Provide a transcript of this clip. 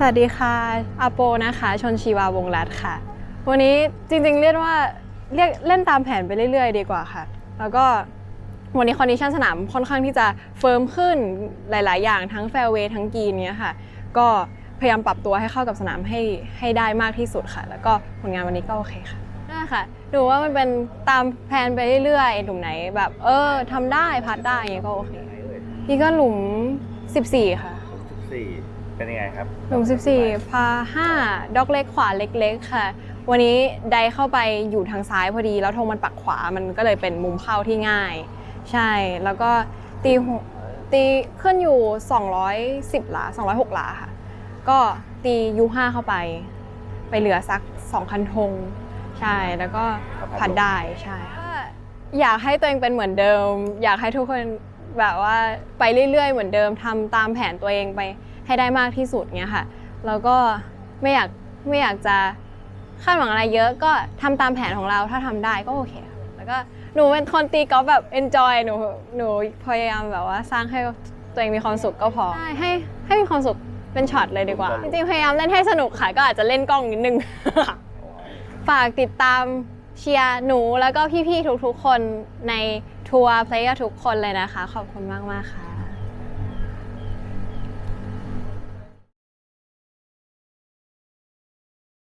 สวัสดีค่ะอาโปนะคะชนชีวาวงรัตค่ะ วันนี้จริงๆเรียกว่าเรียกเล่นตามแผนไปเรื่อยๆ ดีกว่าค่ะ แล้วก็วันนี้คอนดิชันสนามค่อนข้างที่จะเฟิร์มขึ้นหลายๆ อย่างทั้งแฟร์เวย์ทั้งกีนเนี้ยค่ะ ก็พยายามปรับตัวให้เข้ากับสนามให้ให้ได้มากที่สุดค่ะ แล้วก็ผลงานวันนี้ก็โอเคค่ะได้ค่ะดูว่ามันเป็นตามแผนไปเรื่อยๆหลุมไหนแบบเออทำได้พัดได้อย่างเงี้ยก็โอเคนี่ก็หลุม 14 ค่ะสี่ เป็นยังไงครับหลุม14พา5ดอกเล็กขวาเล็กๆค่ะ วันนี้ไดเข้าไปอยู่ทางซ้ายพอดี แล้วธงมันปักขวามันก็เลยเป็นมุมเข้าที่ง่าย ใช่แล้วก็ตีตีขึ้นอยู่ 210หลา206หลาค่ะ ก็ตียู5เข้าไป ไปเหลือสัก2,000ธงใช่แล้วก็พัดได้ใช่อยากให้ตัวเองเป็นเหมือนเดิม อยากให้ทุกคนแบบว่าไปเรื่อยๆ เหมือนเดิมทำตามแผนตัวเองไป ให้ได้มากที่สุดเงี้ยค่ะแล้วก็ไม่อยากไม่อยากจะคาดหวังอะไรเยอะก็ทำตามแผนของเราถ้าทำได้ก็โอเคค่ะแล้วก็หนูเป็นคนตีกอล์ฟแบบ enjoy หนูหนูพยายามแบบว่าสร้างให้ตัวเองมีความสุขก็พอใช่ให้ให้มีความสุขเป็นช็อตเลยดีกว่า จริงๆพยายามเล่นให้สนุกค่ะก็อาจจะเล่นกล้องนิดนึง ฝากติดตามเชียร์หนูแล้วก็พี่ๆทุกๆคนในทัวร์เพลย์ทุกคนเลยนะคะ ขอบคุณมากๆค่ะ